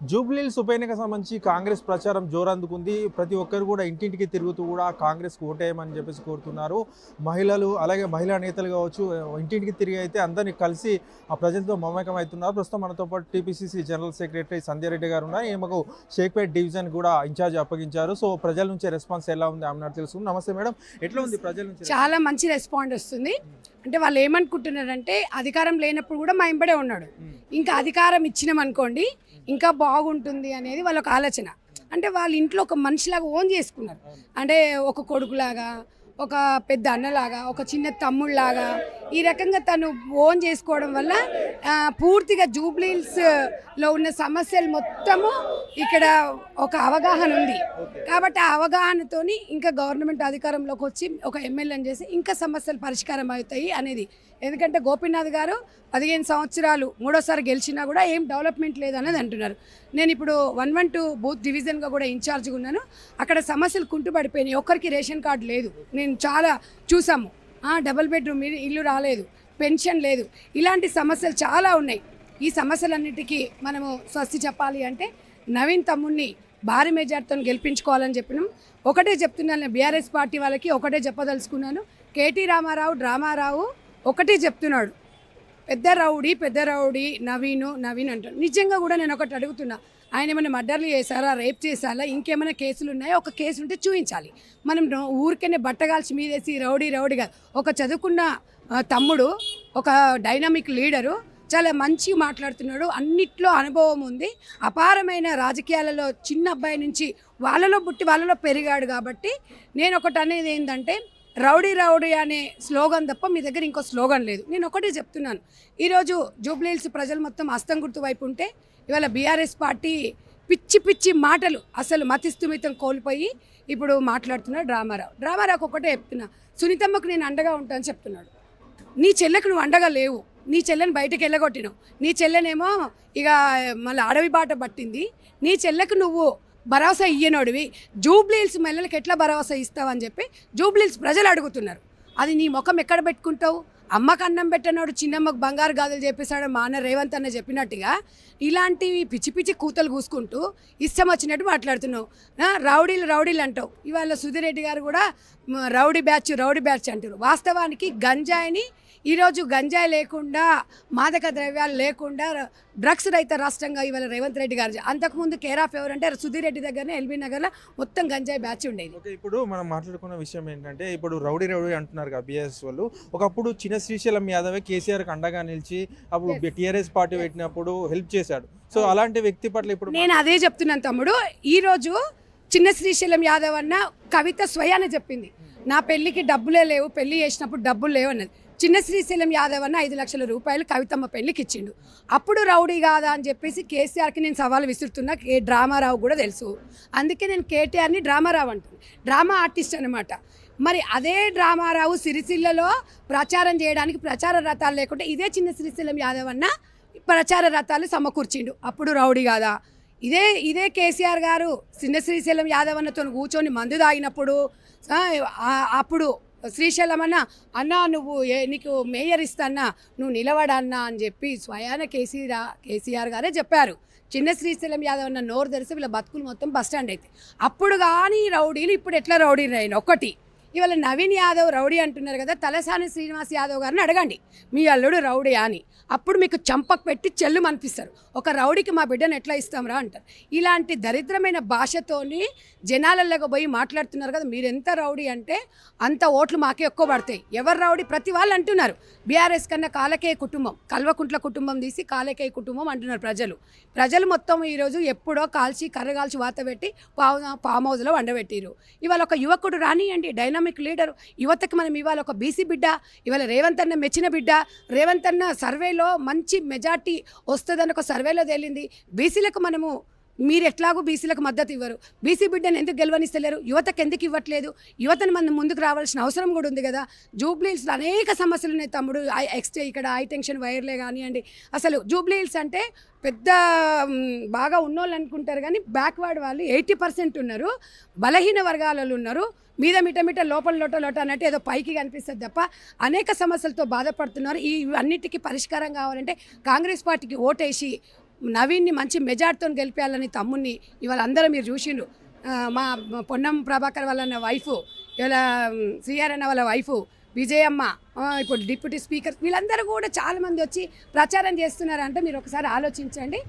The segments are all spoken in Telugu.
జూబ్లీహిల్స్ ఉప ఎన్నిక సంబంధించి కాంగ్రెస్ ప్రచారం జోరందుకుంది. ప్రతి ఒక్కరు కూడా ఇంటింటికి తిరుగుతూ కూడా కాంగ్రెస్కి ఓటేయమని చెప్పేసి కోరుతున్నారు. మహిళలు అలాగే మహిళా నేతలు కావచ్చు ఇంటింటికి తిరిగి అయితే అందరినీ కలిసి ఆ ప్రజలతో మమేకం అవుతున్నారు ప్రస్తుతం మనతో పాటు TPCC general secretary Sandhya Reddy garu ఉన్నారు. ఈమెకు షేక్పేట్ డివిజన్ కూడా ఇన్ఛార్జ్ అప్పగించారు. సో ప్రజల నుంచి రెస్పాన్స్ ఎలా ఉంది ఆమె తెలుసుకుంది. నమస్తే మేడం. ఎట్లా ఉంది ప్రజల నుంచి చాలా మంచి రెస్పాండ్ వస్తుంది. అంటే వాళ్ళు ఏమనుకుంటున్నారంటే అధికారం లేనప్పుడు కూడా మా ఇంబడే ఉన్నాడు. ఇంకా అధికారం ఇచ్చినాం అనుకోండి ఇంకా బాగుంటుంది అనేది వాళ్ళ ఒక ఆలోచన. అంటే వాళ్ళ ఇంట్లో ఒక మనిషిలాగా ఓన్ చేసుకున్నారు. అంటే ఒక కొడుకులాగా ఒక పెద్ద అన్నలాగా ఒక చిన్న తమ్ముళ్ళలాగా ఈ రకంగా తను ఓన్ చేసుకోవడం వల్ల పూర్తిగా జూబ్లీహిల్స్లో ఉన్న సమస్యలు మొత్తము ఇక్కడ ఒక అవగాహన ఉంది. కాబట్టి ఆ అవగాహనతోని ఇంకా గవర్నమెంట్ అధికారంలోకి వచ్చి ఒక ఎమ్మెల్యేని చేసి ఇంకా సమస్యలు పరిష్కారం అవుతాయి అనేది. ఎందుకంటే గోపీనాథ్ గారు పదిహేను సంవత్సరాలు మూడోసారి గెలిచినా కూడా ఏం డెవలప్మెంట్ లేదనేది అంటున్నారు. నేను ఇప్పుడు వన్ వన్ టూ బూత్ డివిజన్గా కూడా ఇన్ఛార్జ్గా ఉన్నాను. అక్కడ సమస్యలు కుంటుపడిపోయినాయి. ఒక్కరికి రేషన్ కార్డు లేదు. నేను చాలా చూసాము. డబుల్ బెడ్రూమ్ ఇల్లు- ఇల్లు రాలేదు. పెన్షన్ లేదు. ఇలాంటి సమస్యలు చాలా ఉన్నాయి. ఈ సమస్యలన్నిటికీ మనము స్వస్తి చెప్పాలి అంటే నవీన్ తమ్ముడిని భారీ మెజార్టీతో గెలిపించుకోవాలని చెప్పినాం. ఒకటే చెప్తున్నాను బీఆర్ఎస్ పార్టీ వాళ్ళకి ఒకటే చెప్పదలుచుకున్నాను. కేటీ రామారావు డ్రామారావు ఒకటే చెప్తున్నాడు. పెద్ద రౌడీ పెద్ద రౌడీ నవీను నవీన్ అంటారు. నిజంగా కూడా నేను ఒకటి అడుగుతున్నా ఆయన ఏమైనా మర్డర్లు చేశారా రేప్ చేశారా ఇంకేమైనా కేసులు ఉన్నాయా? ఒక కేసు ఉంటే చూపించాలి మనం ఊరికనే బట్టగాల్చి మీదేసి రౌడీ రౌడీగా ఒక చదువుకున్న తమ్ముడు ఒక డైనమిక్ లీడరు చాలా మంచిగా మాట్లాడుతున్నాడు. అన్నిట్లో అనుభవం ఉంది. అపారమైన రాజకీయాలలో చిన్న అబ్బాయి నుంచి వాళ్ళలో పుట్టి వాళ్ళలో పెరిగాడు కాబట్టి నేను ఒకటి అనేది ఏంటంటే రౌడీ రౌడీ అనే స్లోగన్ తప్ప మీ దగ్గర ఇంకో స్లోగన్ లేదు. నేను ఒకటే చెప్తున్నాను. ఈరోజు జూబ్లీహిల్స్ ప్రజలు మొత్తం అస్తం గుర్తు వైపు ఉంటే ఇవాళ బీఆర్ఎస్ పార్టీ పిచ్చి పిచ్చి మాటలు అసలు మతిస్థుమితం కోల్పోయి ఇప్పుడు మాట్లాడుతున్నాడు డ్రామారావు. డ్రామారావుకి ఒకటే చెప్తున్నా. సునీతమ్మకు నేను అండగా ఉంటాను చెప్తున్నాడు. నీ చెల్లెకు నువ్వు అండగా లేవు. నీ చెల్లెని బయటకు వెళ్ళగొట్టినావు. నీ చెల్లెనేమో ఇక మళ్ళీ అడవి బాట పట్టింది. నీ చెల్లెకు నువ్వు భరోసా ఇయ్యనోడివి. జూబ్లీహిల్స్ మహిళలకు ఎట్లా భరోసా ఇస్తావు అని చెప్పి జూబ్లీహిల్స్ ప్రజలు అడుగుతున్నారు. అది నీ ముఖం ఎక్కడ పెట్టుకుంటావు? అమ్మకు అన్నం పెట్టనోడు చిన్నమ్మకు బంగారు గాజులు చెప్పేశాడు మా అన్న రేవంత్ అన్న చెప్పినట్టుగా ఇలాంటివి పిచ్చి పిచ్చి కూతలు కూసుకుంటూ ఇష్టం వచ్చినట్టు మాట్లాడుతున్నావు. రౌడీలు రౌడీలు అంటావు. ఇవాళ సుధిరెడ్డి గారు కూడా రౌడీ బ్యాచ్ రౌడీ బ్యాచ్ అంటారు. వాస్తవానికి గంజాయిని ఈరోజు గంజాయి లేకుండా మాదక ద్రవ్యాలు లేకుండా డ్రగ్స్ రహిత రాష్ట్రంగా ఇవాళ రేవంత్ రెడ్డి గారు అంతకుముందు కేర్ ఆఫ్ ఎవరంటే సుధీర్ రెడ్డి దగ్గరనే ఎల్బీ నగర్లో మొత్తం గంజాయి బ్యాచ్ ఉండేది. ఓకే ఇప్పుడు మనం మాట్లాడుకున్న విషయం ఏంటంటే ఇప్పుడు రౌడీ రౌడీ అంటున్నారు కదా బీఎస్ వాళ్ళు. ఒకప్పుడు చిన్న శ్రీశైలం యాదవే కేసీఆర్కి అండగా నిలిచి అప్పుడు. టీఆర్ఎస్ పార్టీ పెట్టినప్పుడు హెల్ప్ చేశాడు. సో అలాంటి వ్యక్తి పట్ల ఇప్పుడు నేను అదే చెప్తున్నాను తమ్ముడు. ఈరోజు చిన్న శ్రీశైలం యాదవ్ అన్న కవిత స్వయాన చెప్పింది. నా పెళ్ళికి డబ్బులే లేవు పెళ్ళి చేసినప్పుడు డబ్బులు లేవు అన్నది. చిన్న శ్రీశైలం యాదవ్ అన్న ఐదు లక్షల రూపాయలు కవితమ్మ పెళ్ళికి ఇచ్చిండు. అప్పుడు రౌడీ కాదా అని చెప్పేసి కేసీఆర్కి నేను సవాల్ విసురుతున్నా. కే డ్రామారావు కూడా తెలుసు. అందుకే నేను కేటీఆర్ని డ్రామారావు అంటాను డ్రామా ఆర్టిస్ట్ అనమాట మరి అదే డ్రామారావు సిరిసిల్లలో ప్రచారం చేయడానికి ప్రచార రథాలు లేకుంటే ఇదే చిన్న శ్రీశైలం యాదవ్ అన్న ప్రచార రథాలు సమకూర్చిండు. అప్పుడు రౌడీ కాదా? ఇదే ఇదే కేసీఆర్ గారు చిన్న శ్రీశైలం యాదవ్ అన్నతో కూర్చొని మందు తాగినప్పుడు అప్పుడు శ్రీశైలం అన్న అన్నా నువ్వు నీకు మేయర్ ఇస్తాన్నా నువ్వు నిలవడన్నా అని చెప్పి స్వయాన కేసీఆర్ కేసీఆర్ గారే చెప్పారు. చిన్న శ్రీశైలం యాదవ్ అన్న నోరు తెరిస్తే వీళ్ళ బతుకులు మొత్తం బస్ స్టాండ్ అయితే. అప్పుడు కానీ రౌడీలు ఇప్పుడు ఎట్లా రౌడీలు అయిన? ఒకటి ఇవాళ నవీన్ యాదవ్ రౌడీ అంటున్నారు కదా తలసాని శ్రీనివాస్ యాదవ్ గారిని అడగండి. మీ అల్లుడు రౌడీ అని. అప్పుడు మీకు చంపకు పెట్టి చెల్లు అనిపిస్తారు ఒక రౌడీకి మా బిడ్డను ఎట్లా ఇస్తాంరా అంటారు. ఇలాంటి దరిద్రమైన భాషతోని జనాలలోకి పోయి మాట్లాడుతున్నారు కదా మీరు ఎంత రౌడీ అంటే అంత ఓట్లు మాకే ఎక్కువ పడతాయి. ఎవరు రౌడీ? ప్రతి వాళ్ళు అంటున్నారు. బీఆర్ఎస్ కన్నా కాలకేయ కుటుంబం కల్వకుంట్ల కుటుంబం తీసి కాలకేయ కుటుంబం అంటున్నారు ప్రజలు. ప్రజలు మొత్తం ఈరోజు ఎప్పుడో కాల్చి కర్ర కాల్చి వాత పెట్టి పావు ఫామ్ హౌస్లో వండబెట్టిరు ఇవాళ ఒక యువకుడు రానియండి డైనామిక్ లీడర్ యువతకి మనం ఇవాళ ఒక బీసీ బిడ్డ ఇవాళ రేవంత్ అన్న మెచ్చిన బిడ్డ రేవంత్ అన్న సర్వేలో మంచి మెజార్టీ వస్తుందని ఒక సర్వేలో తేలింది. బీసీలకు మనము మీరు ఎట్లాగో బీసీలకు మద్దతు ఇవ్వరు. బీసీ బిడ్డను ఎందుకు గెలవనిస్తలేరు? యువతకు ఎందుకు ఇవ్వట్లేదు? యువతను మనం ముందుకు రావాల్సిన అవసరం కూడా ఉంది కదా. జూబ్లీహిల్స్లో అనేక సమస్యలు ఉన్నాయి తమ్ముడు. ఐ- ఎక్స్టే ఇక్కడ హై టెన్షన్ వైర్లే కానివ్వండి. అసలు జూబ్లీహిల్స్ అంటే పెద్ద బాగా ఉన్నోళ్ళు అనుకుంటారు కానీ బ్యాక్వర్డ్ వాళ్ళు ఎయిటీ పర్సెంట్ ఉన్నారు. బలహీన వర్గాలలో ఉన్నారు. మీద మిట మిట లోపల లోట లోట అన్నట్టు ఏదో పైకి కనిపిస్తుంది తప్ప అనేక సమస్యలతో బాధపడుతున్నారు. ఈ అన్నిటికీ పరిష్కారం కావాలంటే కాంగ్రెస్ పార్టీకి ఓటేసి నవీన్ని మంచి మెజార్టీతో గెలిపేయాలని తమ్ముడిని ఇవాళ అందరూ మీరు చూసిండ్రు. మా పొన్నం ప్రభాకర్ వాళ్ళన్న వైఫ్ ఇవాళ సిఆర్ అన్న వాళ్ళ వైఫ్ విజయమ్మ ఇప్పుడు డిప్యూటీ స్పీకర్ వీళ్ళందరూ కూడా చాలామంది వచ్చి ప్రచారం చేస్తున్నారంటే మీరు ఒకసారి ఆలోచించండి.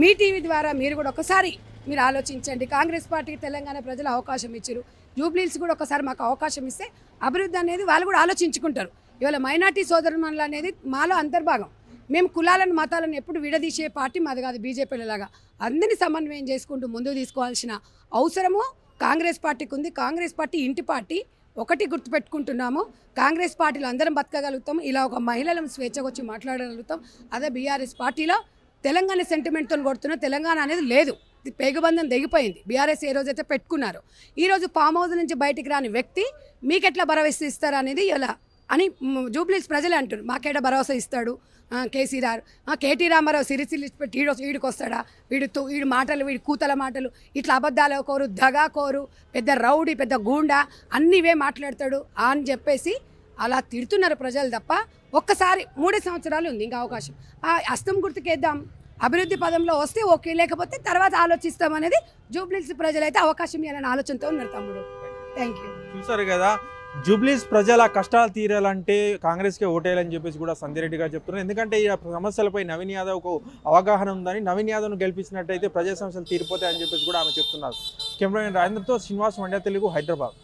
మీ టీవీ ద్వారా మీరు కూడా ఒకసారి మీరు ఆలోచించండి. కాంగ్రెస్ పార్టీకి తెలంగాణ ప్రజలు అవకాశం ఇచ్చారు జూబ్లీల్స్ కూడా ఒకసారి మాకు అవకాశం ఇస్తే అభివృద్ధి అనేది వాళ్ళు కూడా ఆలోచించుకుంటారు. ఇవాళ మైనార్టీ సోదరుమణులు అనేది మాలో అంతర్భాగం. మేము కులాలను మతాలను ఎప్పుడు విడదీసే పార్టీ మాది కాదు బీజేపీల లాగా అందరినీ సమన్వయం చేసుకుంటూ ముందుకు తీసుకోవాల్సిన అవసరము కాంగ్రెస్ పార్టీకి ఉంది. కాంగ్రెస్ పార్టీ ఇంటి పార్టీ ఒకటి గుర్తుపెట్టుకుంటున్నాము. కాంగ్రెస్ పార్టీలో అందరం బతకగలుగుతాం ఇలా ఒక మహిళలను స్వేచ్ఛగా వచ్చి మాట్లాడగలుగుతాం. అదే బీఆర్ఎస్ పార్టీలో తెలంగాణ సెంటిమెంట్తో కొడుతున్న తెలంగాణ అనేది లేదు. పేగబంధం పేగుబంధం తెగిపోయింది. బీఆర్ఎస్ ఏ రోజైతే పెట్టుకున్నారు ఈరోజు ఫామ్ హౌస్ నుంచి బయటికి రాని వ్యక్తి మీకెట్లా భరోసా ఇస్తారు అనేది ఇలా అని జూబ్లీస్ ప్రజలే అంటారు మాకేట భరోసా ఇస్తాడు? కేసీఆర్ ఆ, కేటీ రామారావు సిరిసిల్లి పెట్టి ఈడు వీడికి వస్తాడా? వీడు తు- వీడి మాటలు వీడి కూతల మాటలు. ఇట్లా అబద్ధాలు కోరు దగా కోరు పెద్ద రౌడీ పెద్ద గూండా అన్నీ ఇవే మాట్లాడతాడు అని చెప్పేసి అలా తిడుతున్నారు ప్రజలు తప్ప ఒక్కసారి మూడే సంవత్సరాలు ఉంది ఇంకా అవకాశం. ఆ అస్తం గుర్తుకేద్దాం. అభివృద్ధి పదంలో వస్తే ఓకే లేకపోతే తర్వాత ఆలోచిస్తాం అనేది జూబ్లీస్ ప్రజలైతే అవకాశం ఇవ్వాలని ఆలోచనతో ఉన్నారు తమ్ముడు. థ్యాంక్ యూ చూసారు కదా జూబ్లీస్ ప్రజల కష్టాలు తీరాలంటే కాంగ్రెస్కే ఓటేయాలని చెప్పేసి కూడా సంధ్యారెడ్డి గారు చెప్తున్నారు. ఎందుకంటే ఈ సమస్యలపై నవీన్ యాదవ్కు అవగాహన ఉందని నవీన్ యాదవ్ను గెలిపించినట్టయితే ప్రజా సమస్యలు తీరిపోతాయని చెప్పేసి కూడా ఆమె చెప్తున్నారు. కెమెరామెన్ రాజేంద్రతో శ్రీనివాస్ మండ్యా తెలుగు హైదరాబాద్.